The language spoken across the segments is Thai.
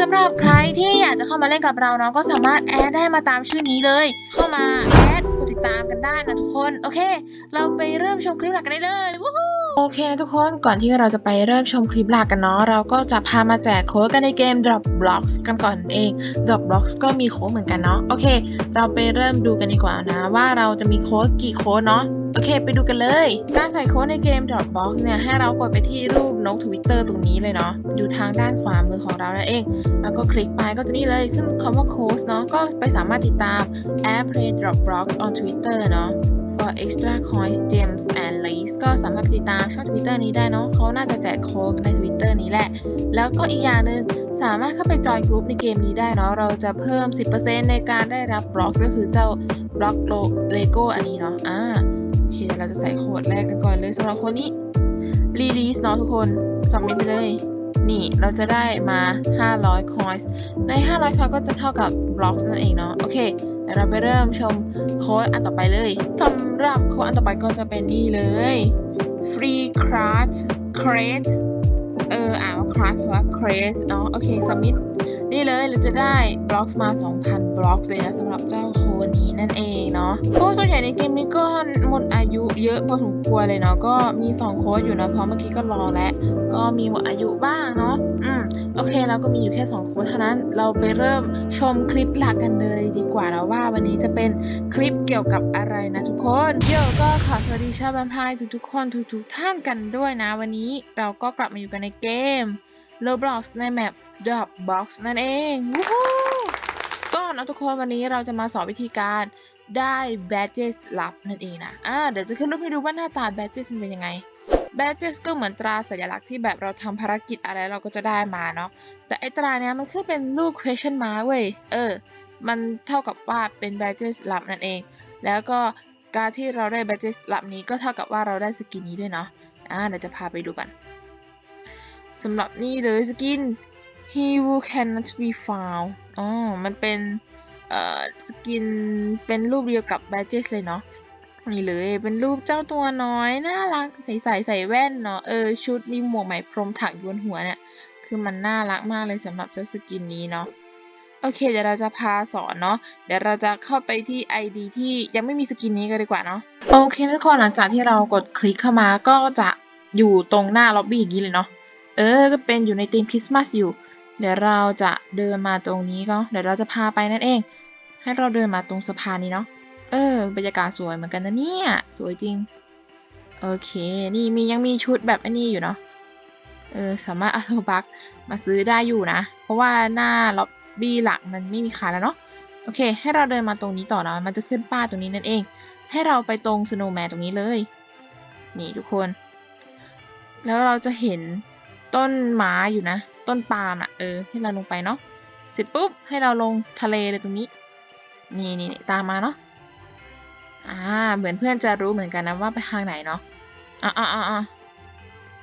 สำหรับใครที่อยากจะเข้ามาเล่นกับเราเนาะก็สามารถแอดได้มาตามชื่อนี้เลย เข้ามาแอดกดติดตามกันได้นะทุกคน โอเค เราไปเริ่มชมคลิปหลักกันได้เลยวู้ฮู้โอเคนะทุกคนก่อนที่เราจะไปเริ่มชมคลิปหลักกันเนาะเราก็จะพามาแจกโค้ดกันในเกม Dropbox กันก่อนเอง Dropbox ก็มีโค้ดเหมือนกันเนาะโอเค เราไปเริ่มดูกันดีกว่านะ ว่าเราจะมีโค้ดกี่โค้ดเนาะ โอเคไปดูกันเลย การใส่โค้ดในเกม Dropbox เนี่ยให้เรากดไปที่รูปนก Twitter ตรงนี้เลยเนาะอยู่ทางด้านขวามือของเรานั่นเอง แล้วก็คลิกไปก็จะนี่เลยขึ้นคำว่าโค้ดเนาะก็ไปสามารถติดตาม a p Play Dropbox on Twitter เนาะ for extra coins gems and leaks ก็สามารถติดตามช่อง Twitter นี้ได้เนาะเขาน่าจะแจกโค้ดใน Twitter นี้แหละ แล้วก็อีกอย่างหนึ่งสามารถเข้าไปจอยกลุ่มในเกมนี้ได้เนาะเราจะเพิ่ม 10%ในการได้รับบล็อกก็คือเจ้าบล็อกโลเลโก้อันนี้เนาะอ่า เราจะใส่โค้ดแรกกันก่อนเลยสำหรับโค้ดนี้ release เนาะทุกคนสมิ t ไปเลย นี่เราจะได้มา 500 coins ใน 500 coins ก็จะเท่ากับ blocks นั่นเองเนาะ โอเคเดี๋ยวเราไปเริ่มชมโค้ดอันต่อไปเลยสำหรับโค้ดอันต่อไปก็จะเป็นนี่เลย free craft crate เอออ่านว่า craft คือว่า crate เนาะ โอเค submit นี่เลยเราจะได้ blocks มา 2,000 blocks เลยนะสำหรับเจ้าโคนี้นั่นเองเนาะโค้ดส่วนใหญ่ในเกมนี้ก็หมดอายุเยอะพอสมควรเลยเนาะก็มี 2 โค้ดอยู่นะเพราะเมื่อกี้ก็รอแล้วก็มีหมดอายุบ้างเนาะอืมโอเคเราก็มีอยู่แค่ 2 โค้ดเท่านั้นเราไปเริ่มชมคลิปหลักกันเลยดีกว่านะว่าวันนี้จะเป็นคลิปเกี่ยวกับอะไรนะทุกคนเดี๋ยวก็ขอสวัสดีชาวบันพายทุกๆคนทุกๆท่านกันด้วยนะ วันนี้เราก็กลับมาอยู่กันในเกม Roblox ในแมป Dropbox นั่นเองวู้ฮู้ก็นะทุกคนวันนี้เราจะมาสอนวิธีการได้ badges ลับนั่นเองนะอ่าเดี๋ยวจะขึ้นรูปให้ดูว่าหน้าตา badges มันเป็นยังไง badges ก็เหมือนตราสัญลักษณ์ที่แบบเราทำภารกิจอะไรเราก็จะได้มาเนาะแต่ไอตราเนี้ยมันคือเป็นรูป question mark เว้ยเออ มันเท่ากับว่าเป็น badges ลับนั่นเอง แล้วก็การที่เราได้ badges ลับนี้ก็เท่ากับว่าเราได้สกินนี้ด้วยเนาะอ่าเดี๋ยวจะพาไปดูกัน สำหรับนี่เลยสกิน he who cannot be found อ๋อ มันเป็นเอ่อสกินเป็นรูปเดียวกับ badges เลยเนาะนี่เลย เป็นรูปเจ้าตัวน้อย น่ารัก ใส่ใส่ใส่แว่นเนาะ เออ ชุดมีหมวกไหมพรมถักอยู่บนหัวเนี่ย คือมันน่ารักมากเลยสำหรับเจ้าสกินนี้เนาะ โอเค เดี๋ยวเราจะพาสอนเนาะ เดี๋ยวเราจะเข้าไปที่ ID ที่ยังไม่มีสกินนี้กันดีกว่าเนาะ โอเคทุกคนหลังจากที่เรากดคลิกเข้ามาก็จะอยู่ตรงหน้าล็อบบี้อย่างนี้เลยเนาะ เออ ก็เป็นอยู่ในธีมคริสต์มาสอยู่ เดี๋ยวเราจะเดินมาตรงนี้ก็เดี๋ยวเราจะพาไปนั่นเอง ให้เราเดินมาตรงสะพานนี้เนาะ เออ บรรยากาศสวยเหมือนกันนะเนี่ย สวยจริง โอเค นี่มียังมีชุดแบบอันนี้อยู่เนาะ เออ สามารถเอาโลบักมาซื้อได้อยู่นะ เพราะว่าหน้าล็อบบี้หลักมันไม่มีขายแล้วเนาะ โอเค ให้เราเดินมาตรงนี้ต่อนะ มันจะขึ้นป้ายตรงนี้นั่นเอง ให้เราไปตรงสโนว์แมนตรงนี้เลย นี่ทุกคน แล้วเราจะเห็น ต้นไม้อยู่นะ ต้นปาล์มอะเออ ให้เราลงไปเนาะเสร็จปุ๊บให้เราลงทะเลเลยตรงนี้นี่นี่นี่ตามมาเนาะอ่าเหมือนเพื่อนจะรู้เหมือนกันนะว่าไปทางไหนเนาะอ่าอ่าอ่า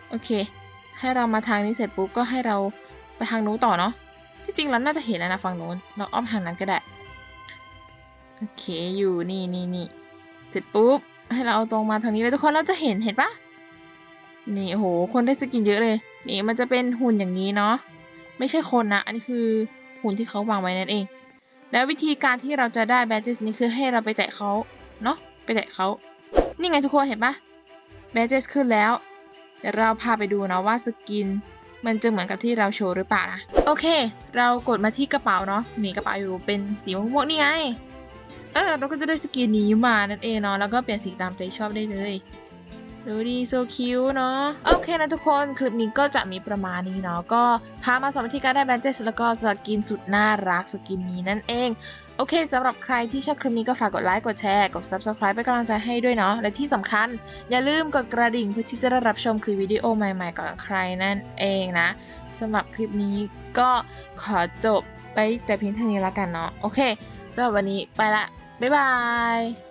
โอเค ให้เรามาทางนี้เสร็จปุ๊บก็ให้เราไปทางนู้นต่อเนาะที่จริงเราน่าจะเห็นแล้วนะฝั่งนู้นเราอ้อมทางนั้นก็ได้โอเคอยู่นี่นี่นี่เสร็จปุ๊บให้เราเอาตรงมาทางนี้เลยทุกคนเราจะเห็นเห็นปะ นี่โอ้โหคนได้สกินเยอะเลย นี่มันจะเป็นหุ่นอย่างนี้เนาะไม่ใช่คนนะ อันนี้คือหุ่นที่เขาวางไว้นั่นเอง แล้ววิธีการที่เราจะได้ badges นี้คือให้เราไปแตะเขาเนาะไปแตะเขานี่ไงทุกคนเห็นปะ badges ขึ้นแล้วเดี๋ยวเราพาไปดูนะว่าสกิน มันจะเหมือนกับที่เราโชว์หรือเปล่านะโอเค เรากดมาที่กระเป๋าเนาะมีกระเป๋าอยู่เป็นสีม่วงนี่ไงเออเราก็จะได้สกินนี้มานั่นเองเนาะแล้วก็เปลี่ยนสีตามใจชอบได้เลย ดูดีโซคิวเนาะโอเคนะทุกคนคลิปนี้ก็จะมีประมาณนี้เนาะก็พามาสอนวิธีการได้แบนเจสแล้วก็สกินสุดน่ารักสกินนี้นั่นเอง โอเคสำหรับใครที่ชอบคลิปนี้ก็ฝากกดไลค์กดแชร์กด subscribe เป็นกำลังใจให้ด้วยเนาะและที่สำคัญ อย่าลืมกดกระดิ่งเพื่อที่จะได้รับชมคลิปวิดีโอใหม่ๆ ก่อนใครนั่นเองนะสำหรับคลิปนี้ก็ขอจบไปแต่เพียงเท่านี้แล้วกันเนาะโอเคสำหรับวันนี้ไปละบ๊ายบาย